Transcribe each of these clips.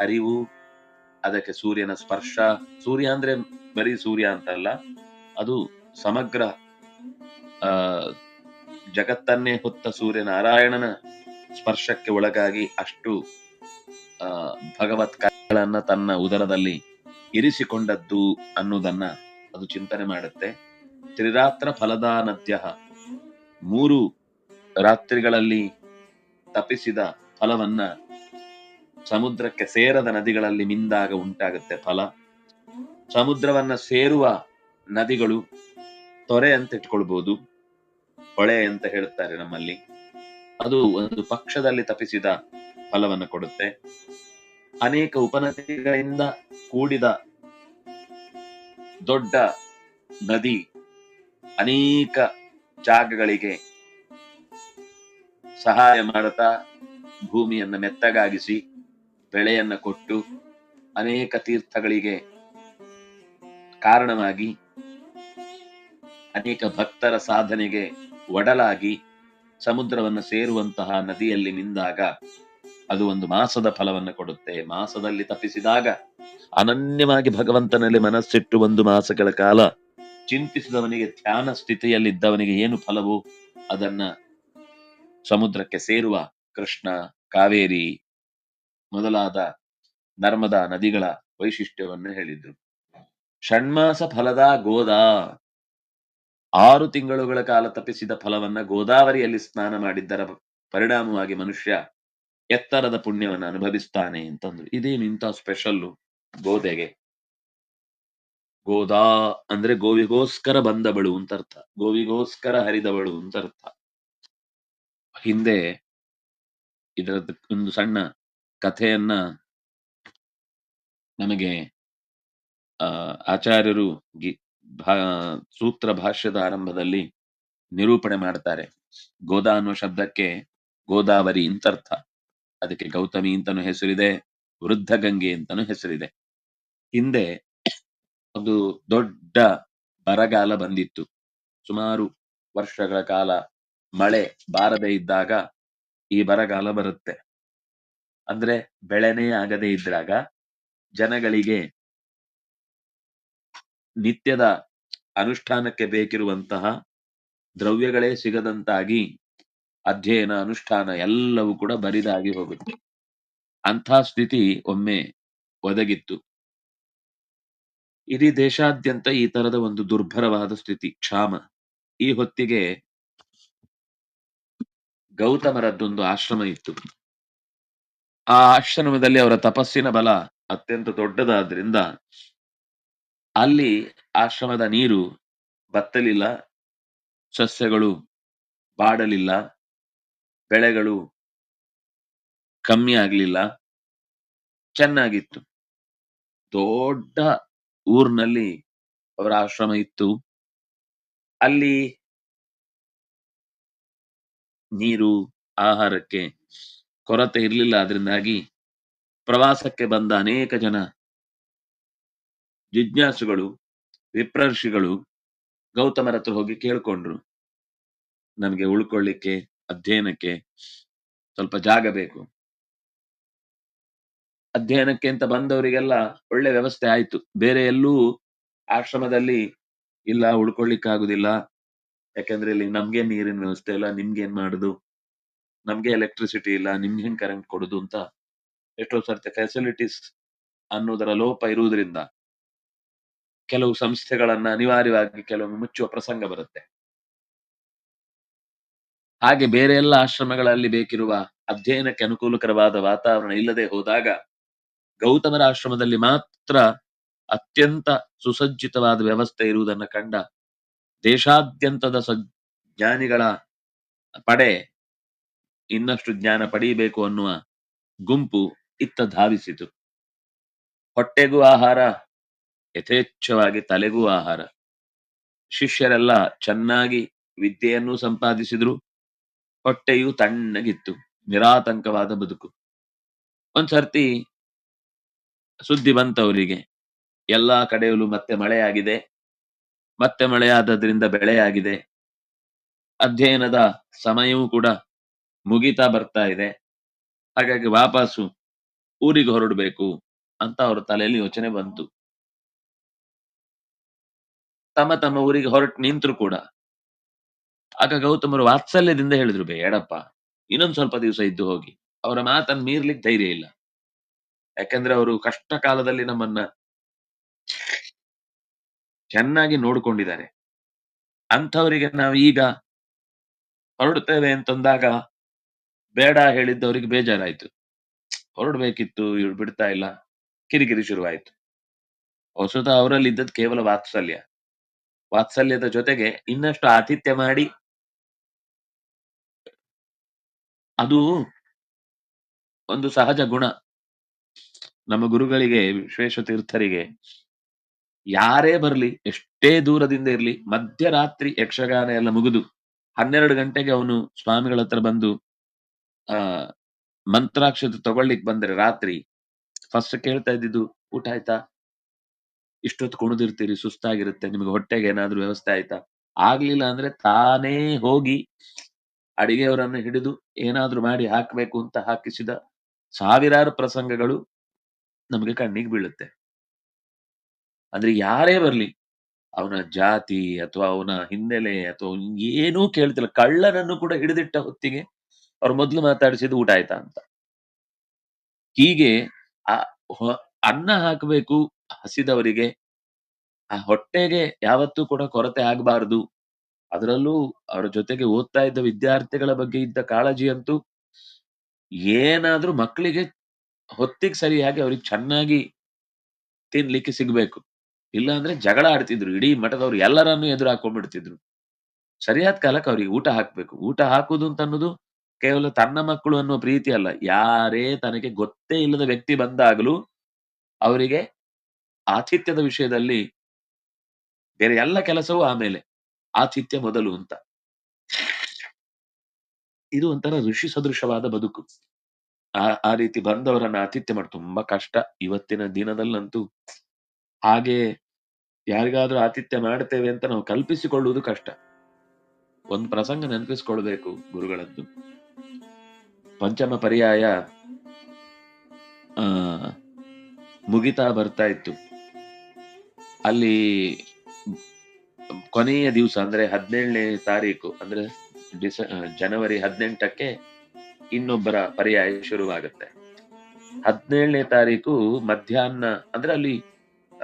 ಹರಿವು ಅದಕ್ಕೆ ಸೂರ್ಯನ ಸ್ಪರ್ಶ. ಸೂರ್ಯ ಅಂದ್ರೆ ಬರೀ ಸೂರ್ಯ ಅಂತಲ್ಲ, ಅದು ಸಮಗ್ರ ಜಗತ್ತನ್ನೇ ಹೊತ್ತ ಸೂರ್ಯ ನಾರಾಯಣನ ಸ್ಪರ್ಶಕ್ಕೆ ಒಳಗಾಗಿ ಅಷ್ಟು, ಆ, ಭಗವತ್ ಕಲೆಗಳನ್ನ ತನ್ನ ಉದರದಲ್ಲಿ ಇರಿಸಿಕೊಂಡದ್ದು ಅನ್ನೋದನ್ನ ಅದು ಚಿಂತನೆ ಮಾಡುತ್ತೆ. ತ್ರಿರಾತ್ರ ಫಲದಾನದ್ಯ ಮೂರು ರಾತ್ರಿಗಳಲ್ಲಿ ತಪಿಸಿದ ಫಲವನ್ನ ಸಮುದ್ರಕ್ಕೆ ಸೇರದ ನದಿಗಳಲ್ಲಿ ಮಿಂದಾಗ ಉಂಟಾಗುತ್ತೆ ಫಲ. ಸಮುದ್ರವನ್ನ ಸೇರುವ ನದಿಗಳು ತೊರೆ ಅಂತ ಇಟ್ಕೊಳ್ಬಹುದು ಹೊಳೆ ಅಂತ ಹೇಳ್ತಾರೆ ನಮ್ಮಲ್ಲಿ. ಅದು ಒಂದು ಪಕ್ಷದಲ್ಲಿ ತಪಿಸಿದ ಫಲವನ್ನು ಕೊಡುತ್ತೆ. ಅನೇಕ ಉಪನದಿಗಳಿಂದ ಕೂಡಿದ ದೊಡ್ಡ ನದಿ ಅನೇಕ ಜಾಗಗಳಿಗೆ ಸಹಾಯ ಮಾಡುತ್ತಾ ಭೂಮಿಯನ್ನು ಮೆತ್ತಗಾಗಿಸಿ ಬೆಳೆಯನ್ನ ಕೊಟ್ಟು ಅನೇಕ ತೀರ್ಥಗಳಿಗೆ ಕಾರಣವಾಗಿ ಅನೇಕ ಭಕ್ತರ ಸಾಧನೆಗೆ ಒಡಲಾಗಿ ಸಮುದ್ರವನ್ನು ಸೇರುವಂತಹ ನದಿಯಲ್ಲಿ ನಿಂದಾಗ ಅದು ಒಂದು ಮಾಸದ ಫಲವನ್ನು ಕೊಡುತ್ತೆ. ಮಾಸದಲ್ಲಿ ತಪ್ಪಿಸಿದಾಗ ಅನನ್ಯವಾಗಿ ಭಗವಂತನಲ್ಲಿ ಮನಸ್ಸಿಟ್ಟು ಒಂದು ಮಾಸಗಳ ಕಾಲ ಚಿಂತಿಸಿದವನಿಗೆ ಧ್ಯಾನ ಸ್ಥಿತಿಯಲ್ಲಿದ್ದವನಿಗೆ ಏನು ಫಲವು ಅದನ್ನ ಸಮುದ್ರಕ್ಕೆ ಸೇರುವ ಕೃಷ್ಣ, ಕಾವೇರಿ ಮೊದಲಾದ ನರ್ಮದಾ ನದಿಗಳ ವೈಶಿಷ್ಟ್ಯವನ್ನು ಹೇಳಿದ್ರು. ಷಣ್ಮಾಸ ಫಲದ ಗೋದಾ. ಆರು ತಿಂಗಳುಗಳ ಕಾಲ ತಪ್ಪಿಸಿದ ಫಲವನ್ನ ಗೋದಾವರಿಯಲ್ಲಿ ಸ್ನಾನ ಮಾಡಿದ್ದರ ಪರಿಣಾಮವಾಗಿ ಮನುಷ್ಯ ಎತ್ತರದ ಪುಣ್ಯವನ್ನು ಅನುಭವಿಸ್ತಾನೆ ಅಂತಂದ್ರು. ಇದೇನು ಇಂಥ ಸ್ಪೆಷಲ್ಲು ಗೋದೆಗೆ. ಗೋದಾ ಅಂದ್ರೆ ಗೋವಿಗೋಸ್ಕರ ಬಂದವಳು ಅಂತ ಅರ್ಥ ಗೋವಿಗೋಸ್ಕರ ಹರಿದವಳು ಅಂತ ಅರ್ಥ ಹಿಂದೆ ಇದರದ್ದು ಒಂದು ಸಣ್ಣ ಕಥೆಯನ್ನ ನಮಗೆ ಆಚಾರ್ಯರು ಗಿ- ಸೂತ್ರ ಭಾಷ್ಯದ ಆರಂಭದಲ್ಲಿ ನಿರೂಪಣೆ ಮಾಡ್ತಾರೆ. ಗೋದಾ ಅನ್ನುವ ಶಬ್ದಕ್ಕೆ ಗೋದಾವರಿ ಅಂತ ಅರ್ಥ ಅದಕ್ಕೆ ಗೌತಮಿ ಅಂತಾನು ಹೆಸರಿದೆ, ವೃದ್ಧ ಗಂಗೆ ಅಂತಾನು ಹೆಸರಿದೆ. ಹಿಂದೆ ಒಂದು ದೊಡ್ಡ ಬರಗಾಲ ಬಂದಿತ್ತು. ಸುಮಾರು ವರ್ಷಗಳ ಕಾಲ ಮಳೆ ಬಾರದೆ ಇದ್ದಾಗ ಈ ಬರಗಾಲ ಬರುತ್ತೆ. ಅಂದ್ರೆ ಬೆಳೆನೇ ಆಗದೆ ಇದ್ರಾಗ ಜನಗಳಿಗೆ ನಿತ್ಯದ ಅನುಷ್ಠಾನಕ್ಕೆ ಬೇಕಿರುವಂತಹ ದ್ರವ್ಯಗಳೇ ಸಿಗದಂತಾಗಿ ಅಧ್ಯಯನ, ಅನುಷ್ಠಾನ ಎಲ್ಲವೂ ಕೂಡ ಬರಿದಾಗಿ ಹೋಗುತ್ತೆ. ಅಂಥ ಸ್ಥಿತಿ ಒಮ್ಮೆ ಒದಗಿತ್ತು. ಇಡೀ ದೇಶಾದ್ಯಂತ ಈ ತರದ ಒಂದು ದುರ್ಭರವಾದ ಸ್ಥಿತಿ, ಕ್ಷಾಮ. ಈ ಹೊತ್ತಿಗೆ ಗೌತಮರದ್ದೊಂದು ಆಶ್ರಮ ಇತ್ತು. ಆ ಆಶ್ರಮದಲ್ಲಿ ಅವರ ತಪಸ್ಸಿನ ಬಲ ಅತ್ಯಂತ ದೊಡ್ಡದಾದ್ರಿಂದ ಅಲ್ಲಿ ಆಶ್ರಮದ ನೀರು ಬತ್ತಲಿಲ್ಲ, ಸಸ್ಯಗಳು ಬಾಡಲಿಲ್ಲ, ಬೆಳೆಗಳು ಕಮ್ಮಿ ಆಗ್ಲಿಲ್ಲ, ಚೆನ್ನಾಗಿತ್ತು. ದೊಡ್ಡ ಊರ್ನಲ್ಲಿ ಅವರ ಆಶ್ರಮ ಇತ್ತು. ಅಲ್ಲಿ ನೀರು, ಆಹಾರಕ್ಕೆ ಕೊರತೆ ಇರಲಿಲ್ಲ ಅದರಿಂದಾಗಿ ಪ್ರವಾಸಕ್ಕೆ ಬಂದ ಅನೇಕ ಜನ ಜಿಜ್ಞಾಸುಗಳು, ವಿಪ್ರರ್ಷಿಗಳು ಗೌತಮರ ಹತ್ರ ಹೋಗಿ ಕೇಳ್ಕೊಂಡ್ರು. ನಮಗೆ ಉಳ್ಕೊಳ್ಳಿಕ್ಕೆ ಅಧ್ಯಯನಕ್ಕೆ ಸ್ವಲ್ಪ ಜಾಗ ಬೇಕು. ಅಧ್ಯಯನಕ್ಕೆ ಅಂತ ಬಂದವರಿಗೆಲ್ಲ ಒಳ್ಳೆ ವ್ಯವಸ್ಥೆ ಆಯ್ತು. ಬೇರೆ ಎಲ್ಲೂ ಆಶ್ರಮದಲ್ಲಿ ಇಲ್ಲ ಉಳ್ಕೊಳ್ಳಿಕ್ಕಾಗುದಿಲ್ಲ ಯಾಕಂದ್ರೆ ಇಲ್ಲಿ ನಮ್ಗೆ ನೀರಿನ ವ್ಯವಸ್ಥೆ ಇಲ್ಲ, ನಿಮ್ಗೆ ಏನ್ ಮಾಡುದು? ನಮ್ಗೆ ಎಲೆಕ್ಟ್ರಿಸಿಟಿ ಇಲ್ಲ, ನಿಮ್ಗೆ ಹೆಂಗ್ ಕರೆಂಟ್ ಕೊಡುದು ಅಂತ ಎಷ್ಟೋ ಸರ್ತಿ ಫೆಸಿಲಿಟೀಸ್ ಅನ್ನೋದರ ಲೋಪ ಇರುವುದರಿಂದ ಕೆಲವು ಸಂಸ್ಥೆಗಳನ್ನ ಅನಿವಾರ್ಯವಾಗಿ ಕೆಲವೊಮ್ಮೆ ಮುಚ್ಚುವ ಪ್ರಸಂಗ ಬರುತ್ತೆ. ಹಾಗೆ ಬೇರೆ ಎಲ್ಲ ಆಶ್ರಮಗಳಲ್ಲಿ ಬೇಕಿರುವ ಅಧ್ಯಯನಕ್ಕೆ ಅನುಕೂಲಕರವಾದ ವಾತಾವರಣ ಇಲ್ಲದೆ ಹೋದಾಗ ಗೌತಮರ ಆಶ್ರಮದಲ್ಲಿ ಮಾತ್ರ ಅತ್ಯಂತ ಸುಸಜ್ಜಿತವಾದ ವ್ಯವಸ್ಥೆ ಇರುವುದನ್ನು ಕಂಡ ದೇಶಾದ್ಯಂತದ ಜ್ಞಾನಿಗಳ ಪಡೆ ಇನ್ನಷ್ಟು ಜ್ಞಾನ ಪಡೆಯಬೇಕು ಅನ್ನುವ ಗುಂಪು ಇತ್ತ ಧಾವಿಸಿತು. ಹೊಟ್ಟೆಗೂ ಆಹಾರ, ಯಥೇಚ್ಛವಾಗಿ ತಲೆಗೂ ಆಹಾರ. ಶಿಷ್ಯರೆಲ್ಲ ಚೆನ್ನಾಗಿ ವಿದ್ಯೆಯನ್ನು ಸಂಪಾದಿಸಿದ್ರು. ಹೊಟ್ಟೆಯು ತಣ್ಣಗಿತ್ತು, ನಿರಾತಂಕವಾದ ಬದುಕು. ಒಂದ್ಸರ್ತಿ ಸುದ್ದಿ ಬಂತವರಿಗೆ, ಎಲ್ಲಾ ಕಡೆಯಲ್ಲೂ ಮತ್ತೆ ಮಳೆಯಾಗಿದೆ, ಮತ್ತೆ ಮಳೆಯಾದದ್ರಿಂದ ಬೆಳೆಯಾಗಿದೆ. ಅಧ್ಯಯನದ ಸಮಯವೂ ಕೂಡ ಮುಗಿತಾ ಬರ್ತಾ ಇದೆ. ಹಾಗಾಗಿ ವಾಪಸ್ಸು ಊರಿಗೆ ಹೊರಡಬೇಕು ಅಂತ ಅವ್ರ ತಲೆಯಲ್ಲಿ ಯೋಚನೆ ಬಂತು. ತಮ್ಮ ತಮ್ಮ ಊರಿಗೆ ಹೊರಟು ನಿಂತರು ಕೂಡ. ಆಗ ಗೌತಮರು ವಾತ್ಸಲ್ಯದಿಂದ ಹೇಳಿದ್ರು, ಬೇಡಪ್ಪ, ಇನ್ನೊಂದು ಸ್ವಲ್ಪ ದಿವಸ ಇದ್ದು ಹೋಗಿ. ಅವರ ಮಾತನ್ನು ಮೀರ್ಲಿಕ್ಕೆ ಧೈರ್ಯ ಇಲ್ಲ. ಯಾಕಂದ್ರೆ ಅವರು ಕಷ್ಟ ಕಾಲದಲ್ಲಿ ನಮ್ಮನ್ನ ಚೆನ್ನಾಗಿ ನೋಡ್ಕೊಂಡಿದ್ದಾರೆ. ಅಂಥವರಿಗೆ ನಾವು ಈಗ ಹೊರಡುತ್ತೇವೆ ಅಂತಂದಾಗ ಬೇಡ ಹೇಳಿದ್ದವರಿಗೆ ಬೇಜಾರಾಯ್ತು. ಹೊರಡ್ಬೇಕಿತ್ತು ಇವ್ರು ಬಿಡ್ತಾ ಇಲ್ಲ. ಕಿರಿಕಿರಿ ಶುರುವಾಯ್ತು. ವಸುತ ಅವರಲ್ಲಿ ಇದ್ದದ್ದು ಕೇವಲ ವಾತ್ಸಲ್ಯ. ವಾತ್ಸಲ್ಯದ ಜೊತೆಗೆ ಇನ್ನಷ್ಟು ಆತಿಥ್ಯ ಮಾಡಿ ಅದು ಒಂದು ಸಹಜ ಗುಣ. ನಮ್ಮ ಗುರುಗಳಿಗೆ, ವಿಶ್ವೇಶ ತೀರ್ಥರಿಗೆ ಯಾರೇ ಬರ್ಲಿ, ಎಷ್ಟೇ ದೂರದಿಂದ ಇರ್ಲಿ, ಮಧ್ಯರಾತ್ರಿ ಯಕ್ಷಗಾನ ಎಲ್ಲ ಮುಗಿದು ಹನ್ನೆರಡು ಗಂಟೆಗೆ ಅವನು ಸ್ವಾಮಿಗಳ ಹತ್ರ ಬಂದು ಆ, ಮಂತ್ರಾಕ್ಷತೆ ತಗೊಳ್ಳಿಕ್ ಬಂದ್ರೆ ರಾತ್ರಿ ಫಸ್ಟ್ ಕೇಳ್ತಾ ಇದ್ದಿದ್ದು, ಊಟ ಆಯ್ತಾ? ಇಷ್ಟೊತ್ತು ಕುಣಿದಿರ್ತೀರಿ, ಸುಸ್ತಾಗಿರುತ್ತೆ, ನಿಮ್ಗೆ ಹೊಟ್ಟೆಗೆ ಏನಾದ್ರೂ ವ್ಯವಸ್ಥೆ ಆಯ್ತಾ? ಆಗ್ಲಿಲ್ಲ ಅಂದ್ರೆ ತಾನೇ ಹೋಗಿ ಅಡಿಗೆಯವರನ್ನು ಹಿಡಿದು ಏನಾದ್ರೂ ಮಾಡಿ ಹಾಕ್ಬೇಕು ಅಂತ ಹಾಕಿಸಿದ ಸಾವಿರಾರು ಪ್ರಸಂಗಗಳು ನಮಗೆ ಕಣ್ಣಿಗೆ ಬೀಳುತ್ತೆ. ಅಂದ್ರೆ ಯಾರೇ ಬರ್ಲಿ, ಅವನ ಜಾತಿ ಅಥವಾ ಅವನ ಹಿನ್ನೆಲೆ ಅಥವಾ ಏನೂ ಕೇಳ್ತಿಲ್ಲ. ಕಳ್ಳನನ್ನು ಕೂಡ ಹಿಡಿದಿಟ್ಟ ಹೊತ್ತಿಗೆ ಅವ್ರು ಮೊದ್ಲು ಮಾತಾಡಿಸಿದ್ದು ಊಟ ಆಯ್ತಾ ಅಂತ. ಹೀಗೆ ಆ ಅನ್ನ ಹಾಕಬೇಕು ಹಸಿದವರಿಗೆ. ಆ ಹೊಟ್ಟೆಗೆ ಯಾವತ್ತೂ ಕೂಡ ಕೊರತೆ ಆಗಬಾರದು. ಅದರಲ್ಲೂ ಅವರ ಜೊತೆಗೆ ಓದ್ತಾ ಇದ್ದ ವಿದ್ಯಾರ್ಥಿಗಳ ಬಗ್ಗೆ ಇದ್ದ ಕಾಳಜಿ ಅಂತೂ ಏನಾದ್ರೂ ಮಕ್ಕಳಿಗೆ ಹೊತ್ತಿಗೆ ಸರಿಯಾಗಿ ಅವ್ರಿಗೆ ಚೆನ್ನಾಗಿ ತಿನ್ಲಿಕ್ಕೆ ಸಿಗ್ಬೇಕು. ಇಲ್ಲ ಅಂದ್ರೆ ಜಗಳ ಆಡ್ತಿದ್ರು, ಇಡೀ ಮಠದವ್ರು ಎಲ್ಲರನ್ನೂ ಎದುರು ಹಾಕೊಂಡ್ಬಿಡ್ತಿದ್ರು ಸರಿಯಾದ ಕಾಲಕ್ಕೆ ಅವ್ರಿಗೆ ಊಟ ಹಾಕ್ಬೇಕು. ಊಟ ಹಾಕುದು ಅಂತ ಅನ್ನೋದು ಕೇವಲ ತನ್ನ ಮಕ್ಕಳು ಅನ್ನೋ ಪ್ರೀತಿ ಅಲ್ಲ. ಯಾರೇ ತನಗೆ ಗೊತ್ತೇ ಇಲ್ಲದ ವ್ಯಕ್ತಿ ಬಂದಾಗಲೂ ಅವರಿಗೆ ಆತಿಥ್ಯದ ವಿಷಯದಲ್ಲಿ ಬೇರೆ ಎಲ್ಲ ಕೆಲಸವೂ ಆಮೇಲೆ ಆತಿಥ್ಯ ಮೊದಲು ಅಂತ. ಇದು ಒಂಥರ ಋಷಿ ಸದೃಶವಾದ ಬದುಕು. ಆ ಆ ರೀತಿ ಬಂದವರನ್ನ ಆತಿಥ್ಯ ಮಾಡಿ ತುಂಬಾ ಕಷ್ಟ. ಇವತ್ತಿನ ದಿನದಲ್ಲಂತೂ ಹಾಗೆ ಯಾರಿಗಾದ್ರೂ ಆತಿಥ್ಯ ಮಾಡ್ತೇವೆ ಅಂತ ನಾವು ಕಲ್ಪಿಸಿಕೊಳ್ಳುವುದು ಕಷ್ಟ. ಒಂದು ಪ್ರಸಂಗ ನೆನಪಿಸ್ಕೊಳ್ಬೇಕು ಗುರುಗಳದ್ದು. ಪಂಚಮ ಪರ್ಯಾಯ ಮುಗಿತಾ ಬರ್ತಾ ಇತ್ತು. ಅಲ್ಲಿ ಕೊನೆಯ ದಿವಸ ಅಂದ್ರೆ ಹದಿನೇಳನೇ ತಾರೀಕು ಅಂದ್ರೆ ಡಿಸ ಜನವರಿ ಹದಿನೆಂಟಕ್ಕೆ ಇನ್ನೊಬ್ಬರ ಪರ್ಯಾಯ ಶುರುವಾಗುತ್ತೆ. ಹದಿನೇಳನೇ ತಾರೀಕು ಮಧ್ಯಾಹ್ನ ಅಂದ್ರೆ ಅಲ್ಲಿ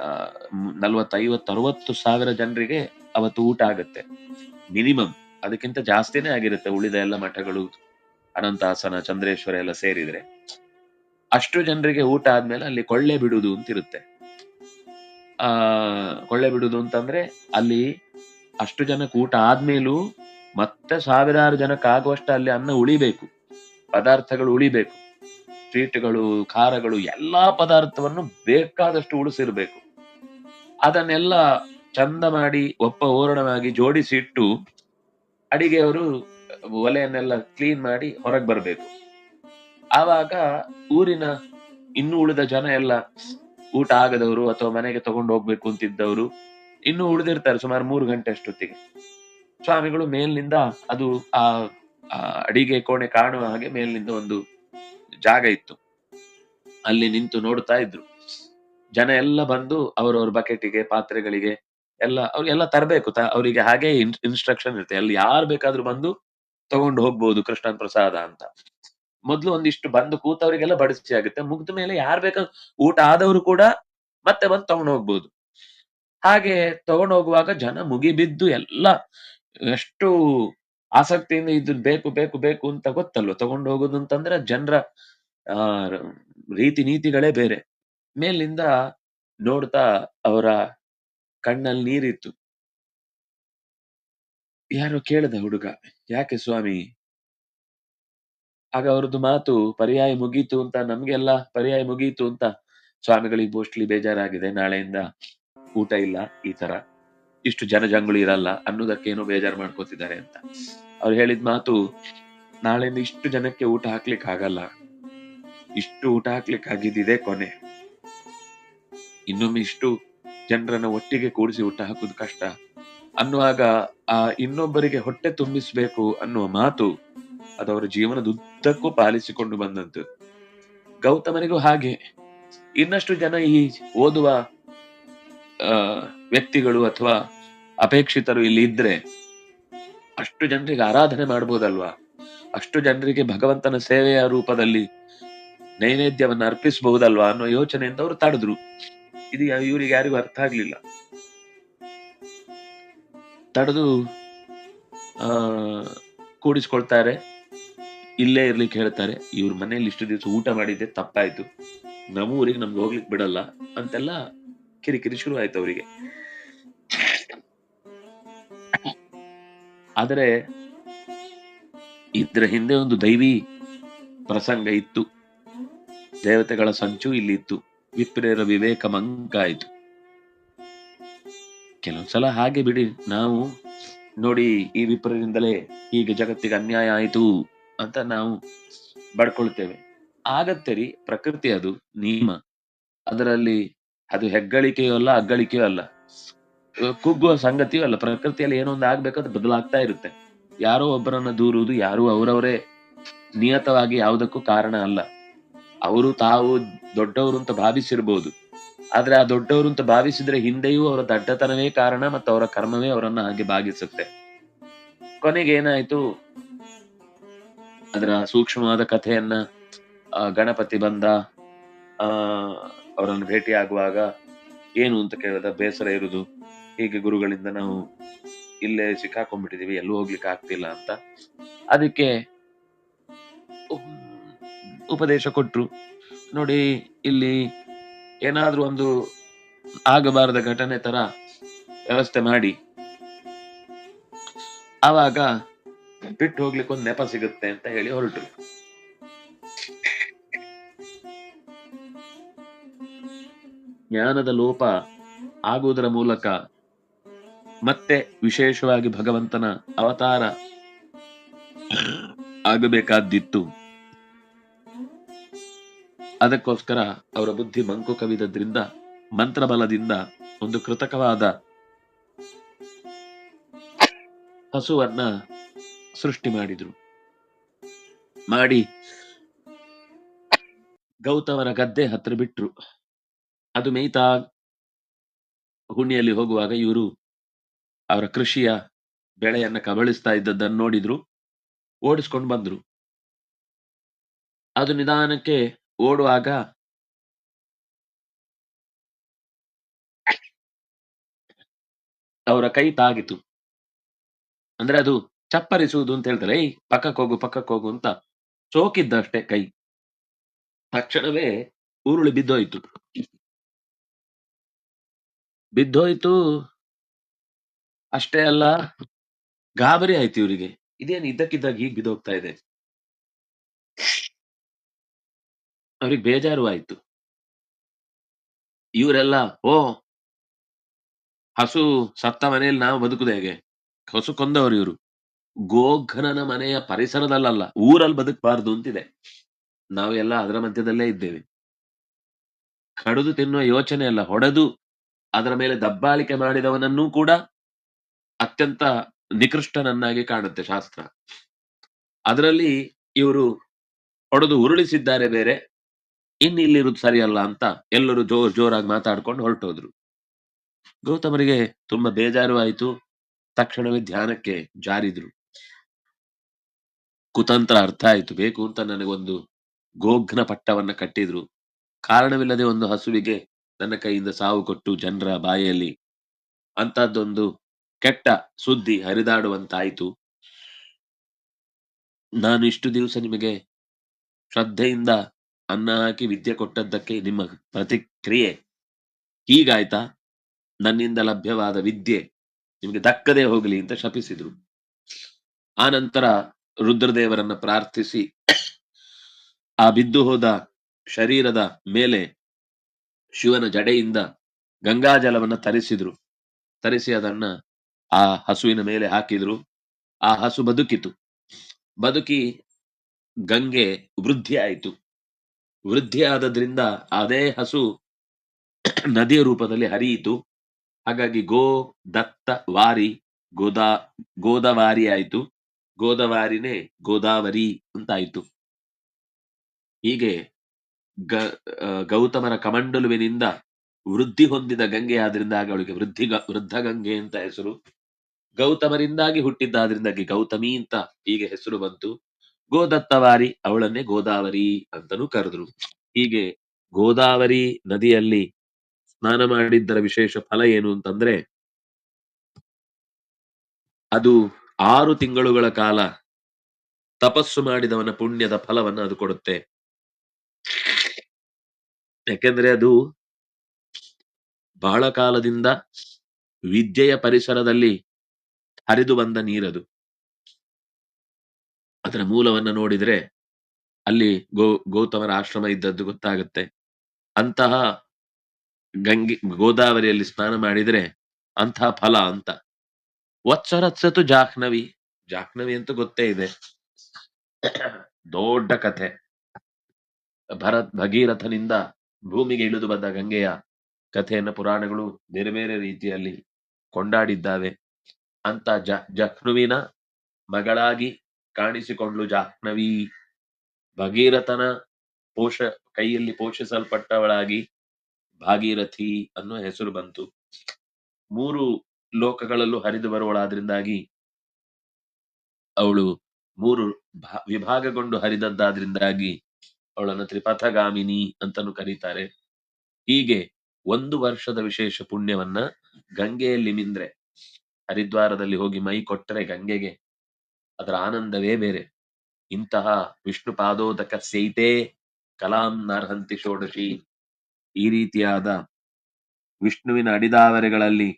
ಆ, ಮ್- ನಲ್ವತ್ತು ಐವತ್ತು ಅರವತ್ತು ಸಾವಿರ ಜನರಿಗೆ ಅವತ್ತು ಊಟ ಆಗುತ್ತೆ. ಮಿನಿಮಮ್ ಅದಕ್ಕಿಂತ ಜಾಸ್ತಿನೇ ಆಗಿರುತ್ತೆ ಉಳಿದ ಎಲ್ಲ ಮಠಗಳು. ಅನಂತಾಸನ, ಚಂದ್ರೇಶ್ವರ ಎಲ್ಲ ಸೇರಿದ್ರೆ ಅಷ್ಟು ಜನರಿಗೆ ಊಟ ಆದ್ಮೇಲೆ ಅಲ್ಲಿ ಕೊಳ್ಳೆ ಬಿಡುವುದು ಅಂತ ಇರುತ್ತೆ. ಆ, ಕೊಳ್ಳೆ ಬಿಡುದು ಅಂತಂದ್ರೆ ಅಲ್ಲಿ ಅಷ್ಟು ಜನಕ್ಕೆ ಊಟ ಆದ್ಮೇಲೂ ಮತ್ತೆ ಸಾವಿರಾರು ಜನಕ್ಕೆ ಅಲ್ಲಿ ಅನ್ನ ಉಳಿಬೇಕು. ಪದಾರ್ಥಗಳು ಉಳಿಬೇಕು. ಸ್ವೀಟ್ಗಳು, ಖಾರಗಳು ಎಲ್ಲಾ ಪದಾರ್ಥವನ್ನು ಬೇಕಾದಷ್ಟು ಉಳಿಸಿರ್ಬೇಕು. ಅದನ್ನೆಲ್ಲ ಚಂದ ಮಾಡಿ ಒಪ್ಪ ಓರಣವಾಗಿ ಜೋಡಿಸಿಟ್ಟು ಅಡಿಗೆಯವರು ಒಲೆಯನ್ನೆಲ್ಲ ಕ್ಲೀನ್ ಮಾಡಿ ಹೊರಗೆ ಬರಬೇಕು. ಆವಾಗ ಊರಿನ ಇನ್ನು ಉಳಿದ ಜನ ಎಲ್ಲ ಊಟ ಆಗದವರು ಅಥವಾ ಮನೆಗೆ ತಗೊಂಡು ಹೋಗ್ಬೇಕು ಅಂತಿದ್ದವರು ಇನ್ನು ಉಳಿದಿರ್ತಾರೆ ಸುಮಾರು ಮೂರು ಗಂಟೆ ಅಷ್ಟೊತ್ತಿಗೆ. ಸ್ವಾಮಿಗಳು ಮೇಲಿನಿಂದ ಅದು ಆ ಅಡಿಗೆ ಕೋಣೆ ಕಾಣುವ ಹಾಗೆ ಮೇಲಿನಿಂದ ಒಂದು ಜಾಗ ಇತ್ತು. ಅಲ್ಲಿ ನಿಂತು ನೋಡ್ತಾ ಇದ್ರು. ಜನ ಎಲ್ಲ ಬಂದು ಅವರವ್ರ ಬಕೆಟಿಗೆ, ಪಾತ್ರೆಗಳಿಗೆ ಎಲ್ಲ, ಅವ್ರಿಗೆಲ್ಲ ತರಬೇಕು. ಅವರಿಗೆ ಹಾಗೆ ಇನ್ಸ್ಟ್ರಕ್ಷನ್ ಇರುತ್ತೆ. ಅಲ್ಲಿ ಯಾರು ಬೇಕಾದ್ರೂ ಬಂದು ತಗೊಂಡು ಹೋಗ್ಬಹುದು ಕೃಷ್ಣನ್ ಪ್ರಸಾದ ಅಂತ. ಮೊದ್ಲು ಒಂದಿಷ್ಟು ಬಂದು ಕೂತವರಿಗೆಲ್ಲ ಬಡಿಸಿ ಆಗುತ್ತೆ. ಮುಗ್ದ ಮೇಲೆ ಯಾರು ಬೇಕಾದ್ರೂ ಊಟ ಆದವರು ಕೂಡ ಮತ್ತೆ ಬಂದು ತಗೊಂಡು ಹೋಗ್ಬೋದು. ಹಾಗೆ ತಗೊಂಡು ಹೋಗುವಾಗ ಜನ ಮುಗಿಬಿದ್ದು ಎಲ್ಲ ಎಷ್ಟು ಆಸಕ್ತಿಯಿಂದ ಇದು ಬೇಕು ಬೇಕು ಬೇಕು ಅಂತ ಗೊತ್ತಲ್ವ? ತಗೊಂಡು ಹೋಗೋದು ಅಂತಂದ್ರೆ ಜನರ, ಆ, ರೀತಿ ನೀತಿಗಳೇ ಬೇರೆ. ಮೇಲಿಂದ ನೋಡ್ತಾ ಅವರ ಕಣ್ಣಲ್ಲಿ ನೀರಿತ್ತು. ಯಾರೋ ಕೇಳಿದ ಹುಡುಗ, ಯಾಕೆ ಸ್ವಾಮಿ? ಆಗ ಅವ್ರದ್ದು ಮಾತು, ಪರ್ಯಾಯ ಮುಗೀತು ಅಂತ, ನಮ್ಗೆಲ್ಲ ಪರ್ಯಾಯ ಮುಗೀತು ಅಂತ. ಸ್ವಾಮಿಗಳಿಗೆ ಮೋಸ್ಟ್ಲಿ ಬೇಜಾರಾಗಿದೆ, ನಾಳೆಯಿಂದ ಊಟ ಇಲ್ಲ, ಈ ತರ ಇಷ್ಟು ಜನಜಂಗುಳಿ ಇರಲ್ಲ ಅನ್ನೋದಕ್ಕೇನೋ ಬೇಜಾರು ಮಾಡ್ಕೋತಿದ್ದಾರೆ ಅಂತ. ಅವ್ರು ಹೇಳಿದ ಮಾತು, ನಾಳೆಯಿಂದ ಇಷ್ಟು ಜನಕ್ಕೆ ಊಟ ಹಾಕ್ಲಿಕ್ಕೆ ಆಗಲ್ಲ. ಇಷ್ಟು ಊಟ ಹಾಕ್ಲಿಕ್ಕೆ ಆಗಿದ್ದಿದೆ ಕೊನೆ. ಇನ್ನೊಮ್ಮೆ ಇಷ್ಟು ಜನರನ್ನ ಒಟ್ಟಿಗೆ ಕೂಡಿಸಿ ಊಟ ಹಾಕುದು ಕಷ್ಟ. ಅನ್ನುವಾಗ ಆ ಇನ್ನೊಬ್ಬರಿಗೆ ಹೊಟ್ಟೆ ತುಂಬಿಸಬೇಕು ಅನ್ನುವ ಮಾತು ಅದು ಅವರ ಜೀವನದ ಉದ್ದಕ್ಕೂ ಪಾಲಿಸಿಕೊಂಡು ಬಂದಂತು ಗೌತಮನಿಗೂ ಹಾಗೆ. ಇನ್ನಷ್ಟು ಜನ ಈ ಓದುವ ವ್ಯಕ್ತಿಗಳು ಅಥವಾ ಅಪೇಕ್ಷಿತರು ಇಲ್ಲಿ ಇದ್ರೆ ಅಷ್ಟು ಜನರಿಗೆ ಆರಾಧನೆ ಮಾಡ್ಬೋದಲ್ವಾ? ಅಷ್ಟು ಜನರಿಗೆ ಭಗವಂತನ ಸೇವೆಯ ರೂಪದಲ್ಲಿ ನೈವೇದ್ಯವನ್ನು ಅರ್ಪಿಸಬಹುದಲ್ವಾ ಅನ್ನೋ ಯೋಚನೆಯಿಂದ ಅವರು ತಡೆದ್ರು. ಇದು ಇವರಿಗೆ ಯಾರಿಗೂ ಅರ್ಥ ಆಗ್ಲಿಲ್ಲ. ತಡೆದು ಕೂಡಿಸ್ಕೊಳ್ತಾರೆ. ಇಲ್ಲೇ ಇರ್ಲಿಕ್ಕೆ ಹೇಳ್ತಾರೆ, ಇವ್ರ ಮನೇಲಿ ಇಷ್ಟು ದಿವಸ ಊಟ ಮಾಡಿದ್ದೆ, ತಪ್ಪಾಯ್ತು. ನಮ್ಮ ಊರಿಗೆ ನಮ್ಗೆ ಹೋಗ್ಲಿಕ್ಕೆ ಬಿಡಲ್ಲ ಅಂತೆಲ್ಲ ಕಿರಿಕಿರಿ ಶುರು ಆಯ್ತು ಅವರಿಗೆ. ಆದರೆ, ಇದ್ರ ಹಿಂದೆ ಒಂದು ದೈವಿ ಪ್ರಸಂಗ ಇತ್ತು. ದೇವತೆಗಳ ಸಂಚು ಇಲ್ಲಿ ಇತ್ತು ವಿಪ್ರೇರ ವಿವೇಕ ಮಂಕ ಆಯ್ತು ಕೆಲವೊಂದ್ಸಲ ಹಾಗೆ ಬಿಡಿ. ನಾವು ನೋಡಿ ಈ ವಿಪರ್ಯದಿಂದಲೇ ಹೀಗೆ ಜಗತ್ತಿಗೆ ಅನ್ಯಾಯ ಆಯಿತು ಅಂತ ನಾವು ಬಡ್ಕೊಳ್ತೇವೆ. ಆಗತ್ತೆ ರೀ ಪ್ರಕೃತಿ ಅದು, ನಿಯಮ. ಅದರಲ್ಲಿ ಅದು ಹೆಗ್ಗಳಿಕೆಯೂ ಅಲ್ಲ, ಅಗ್ಗಳಿಕೆಯೂ ಅಲ್ಲ. ಕುಗ್ಗುವ ಸಂಗತಿಯೂ ಅಲ್ಲ. ಪ್ರಕೃತಿಯಲ್ಲಿ ಏನೋ ಒಂದು ಆಗ್ಬೇಕಂತ ಬದಲಾಗ್ತಾ ಇರುತ್ತೆ. ಯಾರೋ ಒಬ್ಬರನ್ನ ದೂರುವುದು, ಯಾರು ಅವರವರೇ ನಿಯತವಾಗಿ ಯಾವುದಕ್ಕೂ ಕಾರಣ ಅಲ್ಲ. ಅವರು ತಾವು ದೊಡ್ಡವರು ಅಂತ ಭಾವಿಸಿರ್ಬೋದು. ಆದ್ರೆ ಆ ದೊಡ್ಡವರು ಅಂತ ಭಾವಿಸಿದ್ರೆ ಹಿಂದೆಯೂ ಅವರ ದಡ್ಡತನವೇ ಕಾರಣ ಮತ್ತು ಅವರ ಕರ್ಮವೇ ಅವರನ್ನ ಹಾಗೆ ಬಾಗಿಸುತ್ತೆ. ಕೊನೆಗೆ ಏನಾಯ್ತು? ಅದರ ಸೂಕ್ಷ್ಮವಾದ ಕಥೆಯನ್ನ ಗಣಪತಿ ಬಂದ, ಆ, ಅವರನ್ನು ಭೇಟಿ ಆಗುವಾಗ ಏನು ಅಂತ ಕೇಳಿದ, ಬೇಸರ ಇರುದು ಹೀಗೆ ಗುರುಗಳಿಂದ ನಾವು ಇಲ್ಲೇ ಸಿಕ್ಕಾಕೊಂಡ್ಬಿಟ್ಟಿದೀವಿ, ಎಲ್ಲೂ ಹೋಗ್ಲಿಕ್ಕೆ ಆಗ್ತಿಲ್ಲ ಅಂತ. ಅದಕ್ಕೆ ಉಪ್- ಉಪದೇಶ ಕೊಟ್ರು. ನೋಡಿ, ಇಲ್ಲಿ ಏನಾದ್ರೂ ಒಂದು ಆಗಬಾರದ ಘಟನೆ ತರ ವ್ಯವಸ್ಥೆ ಮಾಡಿ. ಆವಾಗ ಬಿಟ್ಟು ಹೋಗ್ಲಿಕ್ಕೆ ಒಂದು ನೆಪ ಸಿಗುತ್ತೆ ಅಂತ ಹೇಳಿ ಹೊರಟರು. ಜ್ಞಾನದ ಲೋಪ ಆಗುವುದರ ಮೂಲಕ ಮತ್ತೆ ವಿಶೇಷವಾಗಿ ಭಗವಂತನ ಅವತಾರ ಆಗಬೇಕಾದಿತ್ತು ಅದಕ್ಕೋಸ್ಕರ ಅವರ ಬುದ್ಧಿ ಮಂಕು ಕವಿದದ್ರಿಂದ ಮಂತ್ರಬಲದಿಂದ ಒಂದು ಕೃತಕವಾದ ಹಸುವನ್ನ ಸೃಷ್ಟಿ ಮಾಡಿದ್ರು. ಮಾಡಿ ಗೌತಮರ ಗದ್ದೆ ಹತ್ರ ಬಿಟ್ರು. ಅದು ಮೇಯ್ತಾ ಹುಣಿಯಲ್ಲಿ ಹೋಗುವಾಗ ಇವರು ಅವರ ಕೃಷಿಯ ಬೆಳೆಯನ್ನ ಕಬಳಿಸ್ತಾ ಇದ್ದದ್ದನ್ನು ನೋಡಿದ್ರು. ಓಡಿಸ್ಕೊಂಡು ಬಂದ್ರು. ಅದು ನಿಧಾನಕ್ಕೆ ಓಡುವಾಗ ಅವರ ಕೈ ತಾಗಿತು. ಅಂದ್ರೆ ಅದು ಚಪ್ಪರಿಸುವುದು ಅಂತ ಹೇಳ್ತಾರೆ, ಏಯ್ ಪಕ್ಕಕ್ಕೆ ಹೋಗು ಪಕ್ಕಕ್ಕೆ ಹೋಗು ಅಂತ ಸೋಕಿದ್ದಷ್ಟೇ ಕೈ. ತಕ್ಷಣವೇ ಉರುಳಿ ಬಿದ್ದೋಯ್ತು. ಬಿದ್ದೋಯ್ತು. ಅಷ್ಟೇ ಅಲ್ಲ, ಗಾಬರಿ ಆಯ್ತು ಇವರಿಗೆ. ಇದೇನು ಇದ್ದಕ್ಕಿದ್ದಾಗ ಹೀಗೆ ಬಿದ್ದೋಗ್ತಾ ಇದೆ. ಅವ್ರಿಗೆ ಬೇಜಾರು ಆಯ್ತು ಇವರೆಲ್ಲ, ಓ, ಹಸು ಸತ್ತ ಮನೆಯಲ್ಲಿ ನಾವು ಬದುಕುದು ಹೇಗೆ? ಹಸು ಕೊಂದವರು ಇವರು. ಗೋಘನನ ಮನೆಯ ಪರಿಸರದಲ್ಲಲ್ಲ, ಊರಲ್ಲಿ ಬದುಕಬಾರ್ದು ಅಂತಿದೆ. ನಾವೆಲ್ಲ ಅದರ ಮಧ್ಯದಲ್ಲೇ ಇದ್ದೇವೆ. ಕಡಿದು ತಿನ್ನುವ ಯೋಚನೆ ಅಲ್ಲ, ಹೊಡೆದು ಅದರ ಮೇಲೆ ದಬ್ಬಾಳಿಕೆ ಮಾಡಿದವನನ್ನೂ ಕೂಡ ಅತ್ಯಂತ ನಿಕೃಷ್ಟನನ್ನಾಗಿ ಕಾಣುತ್ತೆ ಶಾಸ್ತ್ರ. ಅದರಲ್ಲಿ ಇವರು ಹೊಡೆದು ಉರುಳಿಸಿದ್ದಾರೆ ಬೇರೆ. ಇನ್ನು ಇಲ್ಲಿರುವುದು ಸರಿಯಲ್ಲ ಅಂತ ಎಲ್ಲರೂ ಜೋರ್ ಜೋರಾಗಿ ಮಾತಾಡ್ಕೊಂಡು ಹೊರಟೋದ್ರು. ಗೌತಮರಿಗೆ ತುಂಬಾ ಬೇಜಾರು ಆಯಿತು ತಕ್ಷಣವೇ ಧ್ಯಾನಕ್ಕೆ ಜಾರಿದ್ರು. ಕುತಂತ್ರ ಅರ್ಥ ಆಯ್ತು. ಬೇಕು ಅಂತ ನನಗೊಂದು ಗೋಘ್ನ ಪಟ್ಟವನ್ನ ಕಟ್ಟಿದ್ರು. ಕಾರಣವಿಲ್ಲದೆ ಒಂದು ಹಸುವಿಗೆ ನನ್ನ ಕೈಯಿಂದ ಸಾವು ಕೊಟ್ಟು ಜನರ ಬಾಯಲ್ಲಿ ಅಂತದ್ದೊಂದು ಕೆಟ್ಟ ಸುದ್ದಿ ಹರಿದಾಡುವಂತಾಯ್ತು. ನಾನು ಇಷ್ಟು ದಿವಸ ನಿಮಗೆ ಶ್ರದ್ಧೆಯಿಂದ ಅನ್ನ ಹಾಕಿ ವಿದ್ಯೆ ಕೊಟ್ಟದ್ದಕ್ಕೆ ನಿಮ್ಮ ಪ್ರತಿಕ್ರಿಯೆ ಹೀಗಾಯ್ತಾ? ನನ್ನಿಂದ ಲಭ್ಯವಾದ ವಿದ್ಯೆ ನಿಮಗೆ ದಕ್ಕದೇ ಹೋಗಲಿ ಅಂತ ಶಪಿಸಿದ್ರು. ಆ ನಂತರ ರುದ್ರದೇವರನ್ನ ಪ್ರಾರ್ಥಿಸಿ, ಆ ಬಿದ್ದು ಹೋದ ಶರೀರದ ಮೇಲೆ ಶಿವನ ಜಡೆಯಿಂದ ಗಂಗಾಜಲವನ್ನ ತರಿಸಿದ್ರು. ತರಿಸಿ ಅದನ್ನ ಆ ಹಸುವಿನ ಮೇಲೆ ಹಾಕಿದ್ರು. ಆ ಹಸು ಬದುಕಿತು. ಬದುಕಿ ಗಂಗೆ ವೃದ್ಧಿ ಆಯಿತು ವೃದ್ಧಿ ಆದದ್ರಿಂದ ಅದೇ ಹಸು ನದಿಯ ರೂಪದಲ್ಲಿ ಹರಿಯಿತು. ಹಾಗಾಗಿ ಗೋ ದತ್ತ ವಾರಿ, ಗೋದಾ, ಗೋದಾವಾರಿ ಆಯಿತು. ಗೋದಾವಾರಿನೇ ಗೋದಾವರಿ ಅಂತಾಯಿತು. ಹೀಗೆ ಗ ಗೌತಮನ ಕಮಂಡಲುವಿನಿಂದ ವೃದ್ಧಿ ಹೊಂದಿದ ಗಂಗೆ, ಆದ್ರಿಂದ ಅವಳಿಗೆ ವೃದ್ಧಿ ವೃದ್ಧ ಗಂಗೆ ಅಂತ ಹೆಸರು. ಗೌತಮರಿಂದಾಗಿ ಹುಟ್ಟಿದ್ದಾದ್ರಿಂದಾಗಿ ಗೌತಮಿ ಅಂತ ಹೀಗೆ ಹೆಸರು ಬಂತು. ಗೋದತ್ತವಾರಿ ಅವಳನ್ನೇ ಗೋದಾವರಿ ಅಂತನೂ ಕರೆದ್ರು. ಹೀಗೆ ಗೋದಾವರಿ ನದಿಯಲ್ಲಿ ಸ್ನಾನ ಮಾಡಿದ್ದರ ವಿಶೇಷ ಫಲ ಏನು ಅಂತಂದ್ರೆ, ಅದು ಆರು ತಿಂಗಳುಗಳ ಕಾಲ ತಪಸ್ಸು ಮಾಡಿದವನ ಪುಣ್ಯದ ಫಲವನ್ನು ಅದು ಕೊಡುತ್ತೆ. ಯಾಕೆಂದ್ರೆ ಅದು ಬಹಳ ಕಾಲದಿಂದ ವಿದ್ಯೆಯ ಪರಿಸರದಲ್ಲಿ ಹರಿದು ಬಂದ ನೀರದು. ಅದರ ಮೂಲವನ್ನು ನೋಡಿದ್ರೆ ಅಲ್ಲಿ ಗೋ, ಗೌತಮರ ಆಶ್ರಮ ಇದ್ದದ್ದು ಗೊತ್ತಾಗುತ್ತೆ. ಅಂತಹ ಗಂಗೆ, ಗೋದಾವರಿಯಲ್ಲಿ ಸ್ನಾನ ಮಾಡಿದರೆ ಅಂತಹ ಫಲ ಅಂತ. ವತ್ಸರತ್ಸತು ಜಾಹ್ನವಿ. ಜಾಹ್ನವಿ ಅಂತ ಗೊತ್ತೇ ಇದೆ. ದೊಡ್ಡ ಕಥೆ. ಭರತ್, ಭಗೀರಥನಿಂದ ಭೂಮಿಗೆ ಇಳಿದು ಬಂದ ಗಂಗೆಯ ಕಥೆಯನ್ನು ಪುರಾಣಗಳು ಬೇರೆ ಬೇರೆ ರೀತಿಯಲ್ಲಿ ಕೊಂಡಾಡಿದ್ದಾವೆ. ಅಂತ ಜ, ಜಹ್ನುವಿನ ಮಗಳಾಗಿ ಕಾಣಿಸಿಕೊಂಡ್ಲು ಜಾಹ್ನವಿ ಭಗೀರಥನ ಪೋಷ, ಕೈಯಲ್ಲಿ ಪೋಷಿಸಲ್ಪಟ್ಟವಳಾಗಿ ಭಾಗೀರಥಿ ಅನ್ನುವ ಹೆಸರು ಬಂತು. ಮೂರು ಲೋಕಗಳಲ್ಲೂ ಹರಿದು ಬರುವಳಾದ್ರಿಂದಾಗಿ ಅವಳು ಮೂರು ವಿಭಾಗಗೊಂಡು ಹರಿದದ್ದಾದ್ರಿಂದಾಗಿ ಅವಳನ್ನು ತ್ರಿಪಥಗಾಮಿನಿ ಅಂತಾನು ಕರೀತಾರೆ. ಹೀಗೆ ಒಂದು ವರ್ಷದ ವಿಶೇಷ ಪುಣ್ಯವನ್ನ ಗಂಗೆಯಲ್ಲಿ ಮಿಂದ್ರೆ, ಹರಿದ್ವಾರದಲ್ಲಿ ಹೋಗಿ ಮೈ ಕೊಟ್ಟರೆ ಗಂಗೆಗೆ ಅದರ ಆನಂದವೇ ಬೇರೆ. ಇಂತಹ ವಿಷ್ಣು ಪಾದೋದಕ ಸೈತೆ ಕಲಾಂ ನಾರ್ಹಂತಿ ಷೋಡಶಿ ಈ ರೀತಿಯಾದ ವಿಷ್ಣುವಿನ ಅಡಿದಾವರೆಗಳಲ್ಲಿ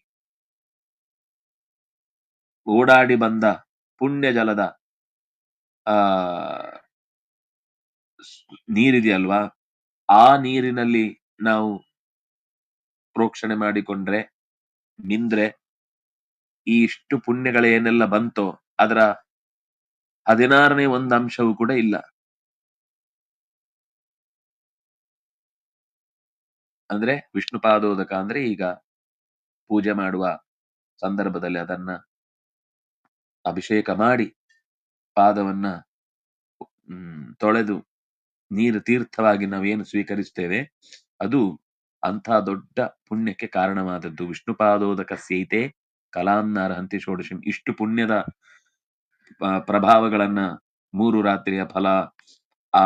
ಓಡಾಡಿ ಬಂದ ಪುಣ್ಯ ಜಲದ ಆ ನೀರಿದೆಯಲ್ವಾ? ಆ ನೀರಿನಲ್ಲಿ ನಾವು ಪ್ರೋಕ್ಷಣೆ ಮಾಡಿಕೊಂಡ್ರೆ, ನಿಂದ್ರೆ ಈ ಇಷ್ಟು ಪುಣ್ಯಗಳೇನೆಲ್ಲ ಬಂತೋ, ಅದರ ಹದಿನಾರನೇ ಒಂದು ಅಂಶವೂ ಕೂಡ ಇಲ್ಲ. ಅಂದ್ರೆ ವಿಷ್ಣು ಪಾದೋದಕ ಅಂದ್ರೆ ಈಗ ಪೂಜೆ ಮಾಡುವ ಸಂದರ್ಭದಲ್ಲಿ ಅದನ್ನ ಅಭಿಷೇಕ ಮಾಡಿ ಪಾದವನ್ನ ತೊಳೆದು ನೀರು ತೀರ್ಥವಾಗಿ ನಾವೇನು ಸ್ವೀಕರಿಸ್ತೇವೆ ಅದು ಅಂಥ ದೊಡ್ಡ ಪುಣ್ಯಕ್ಕೆ ಕಾರಣವಾದದ್ದು. ವಿಷ್ಣು ಪಾದೋದಕ ಸೇತೆ ಕಲಾನ್ನಾರ ಹಂತಿ ಷೋಡಶಿ ಇಷ್ಟು ಪುಣ್ಯದ ಪ್ರಭಾವಗಳನ್ನ ಮೂರು ರಾತ್ರಿಯ ಫಲ, ಆ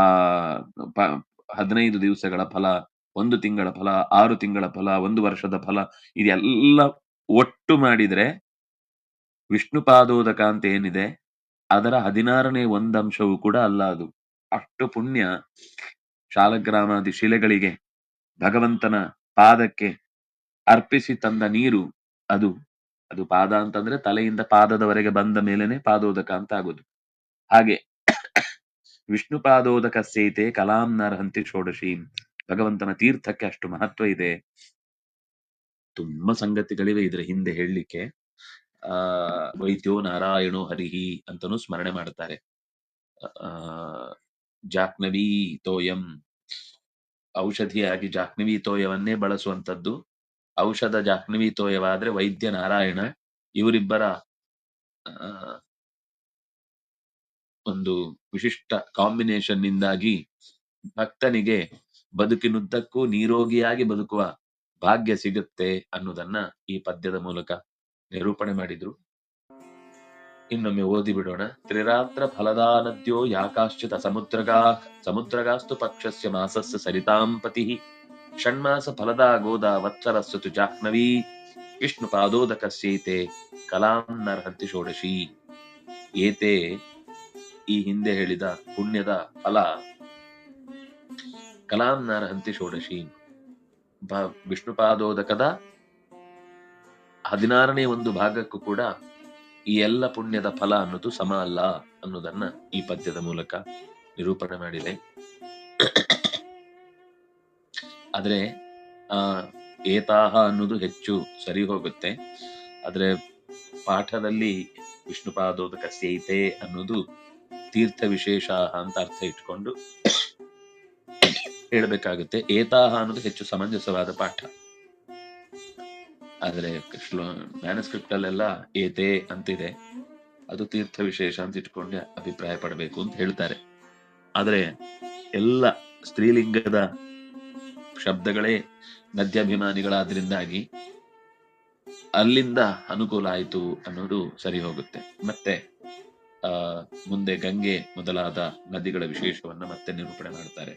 ಹದಿನೈದು ದಿವಸಗಳ ಫಲ, ಒಂದು ತಿಂಗಳ ಫಲ, ಆರು ತಿಂಗಳ ಫಲ, ಒಂದು ವರ್ಷದ ಫಲ, ಇದೆಲ್ಲ ಒಟ್ಟು ಮಾಡಿದ್ರೆ ವಿಷ್ಣು ಪಾದೋದಕ ಅಂತ ಏನಿದೆ, ಅದರ ಹದಿನಾರನೇ ಒಂದಂಶವೂ ಕೂಡ ಅಲ್ಲ ಅದು. ಅಷ್ಟು ಪುಣ್ಯ ಶಾಲಗ್ರಾಮಾದಿ ಶಿಲೆಗಳಿಗೆ ಭಗವಂತನ ಪಾದಕ್ಕೆ ಅರ್ಪಿಸಿ ತಂದ ನೀರು ಅದು. ಅದು ಪಾದ ಅಂತಂದ್ರೆ ತಲೆಯಿಂದ ಪಾದದವರೆಗೆ ಬಂದ ಮೇಲೆನೆ ಪಾದೋದಕ ಅಂತ ಆಗೋದು. ಹಾಗೆ ವಿಷ್ಣು ಪಾದೋದಕ ಸೇತೆ ಕಲಾಂ ನರಹಂತಿ ಷೋಡಶಿ. ಭಗವಂತನ ತೀರ್ಥಕ್ಕೆ ಅಷ್ಟು ಮಹತ್ವ ಇದೆ. ತುಂಬಾ ಸಂಗತಿಗಳಿವೆ ಇದ್ರ ಹಿಂದೆ ಹೇಳಲಿಕ್ಕೆ. ಆ, ವೈದ್ಯೋ ನಾರಾಯಣೋ ಹರಿಹಿ ಅಂತನೂ ಸ್ಮರಣೆ ಮಾಡ್ತಾರೆ. ಆ ಜಾಹ್ನವಿ ತೋಯಂ ಔಷಧಿಯಾಗಿ ಜಾಹ್ನವಿ ತೋಯವನ್ನೇ ಬಳಸುವಂತದ್ದು ಔಷಧ ಜಾಹ್ನವಿ ತೋಯವಾದ್ರೆ ವೈದ್ಯ ನಾರಾಯಣ ಇವರಿಬ್ಬರ ಒಂದು ವಿಶಿಷ್ಟ ಕಾಂಬಿನೇಷನ್ ನಿಂದಾಗಿ ಭಕ್ತನಿಗೆ ಬದುಕಿನುದ್ದಕ್ಕೂ ನಿರೋಗಿಯಾಗಿ ಬದುಕುವ ಭಾಗ್ಯ ಸಿಗುತ್ತೆ ಅನ್ನೋದನ್ನ ಈ ಪದ್ಯದ ಮೂಲಕ ನಿರೂಪಣೆ ಮಾಡಿದ್ರು. ಇನ್ನೊಮ್ಮೆ ಓದಿ ಬಿಡೋಣ. ತ್ರಿರಾತ್ರ ಫಲದಾನದ್ಯೋ ಯಾಕಾಶ್ಚಿತ ಸಮುದ್ರಗಾ ಸಮುದ್ರಗಾಸ್ತು ಪಕ್ಷಸ್ಯ ಮಾಸಸ್ಯ ಸರಿತಾಂ ಪತಿ. ಷಣ್ಮಾಸ ಫಲದ ಗೋದ ವತ್ಸರ ವತ್ಸರಸ್ಸು ಜಾಹ್ನವಿ ವಿಷ್ಣು ಪಾದೋದಕ ಕಲಾಂ ನರ್ಹಂತಿ ಷೋಡಶಿ. ಏತೆ ಈ ಹಿಂದೆ ಹೇಳಿದ ಪುಣ್ಯದ ಫಲ. ಕಲಾಂ ನರಹಂತಿ ಷೋಡಶಿ. ಭ- ವಿಷ್ಣು ಪಾದೋದಕದ ಹದಿನಾರನೇ ಒಂದು ಭಾಗಕ್ಕೂ ಕೂಡ ಈ ಎಲ್ಲ ಪುಣ್ಯದ ಫಲ ಅನ್ನೋದು ಸಮ ಅಲ್ಲ ಅನ್ನೋದನ್ನ ಈ ಪದ್ಯದ ಮೂಲಕ ನಿರೂಪಣೆ ಮಾಡಿದೆ. ಆದ್ರೆ ಏತಾಹ ಅನ್ನೋದು ಹೆಚ್ಚು ಸರಿ ಹೋಗುತ್ತೆ. ಆದ್ರೆ, ಪಾಠದಲ್ಲಿ ವಿಷ್ಣುಪಾದೋದಕ ಸೇತೆ ಅನ್ನೋದು ತೀರ್ಥ ವಿಶೇಷ ಅಂತ ಅರ್ಥ ಇಟ್ಕೊಂಡು ಹೇಳಬೇಕಾಗುತ್ತೆ. ಏತಾಹ ಅನ್ನೋದು ಹೆಚ್ಚು ಸಮಂಜಸವಾದ ಪಾಠ. ಆದರೆ ಮ್ಯಾನಸ್ಕ್ರಿಪ್ಟ್ ಅಲ್ಲೆಲ್ಲ ಏತೆ ಅಂತಿದೆ. ಅದು ತೀರ್ಥ ವಿಶೇಷ ಅಂತ ಇಟ್ಕೊಂಡೆ ಅಭಿಪ್ರಾಯ ಪಡಬೇಕು ಅಂತ ಹೇಳ್ತಾರೆ. ಆದರೆ, ಎಲ್ಲ ಸ್ತ್ರೀಲಿಂಗದ ಶಬ್ದಗಳೇ ನದ್ಯಾಭಿಮಾನಿಗಳಾದ್ರಿಂದಾಗಿ ಅಲ್ಲಿಂದ ಅನುಕೂಲ ಆಯಿತು ಅನ್ನೋದು ಸರಿ ಹೋಗುತ್ತೆ. ಮತ್ತೆ ಮುಂದೆ ಗಂಗೆ ಮೊದಲಾದ ನದಿಗಳ ವಿಶೇಷವನ್ನ ಮತ್ತೆ ನಿರೂಪಣೆ ಮಾಡ್ತಾರೆ.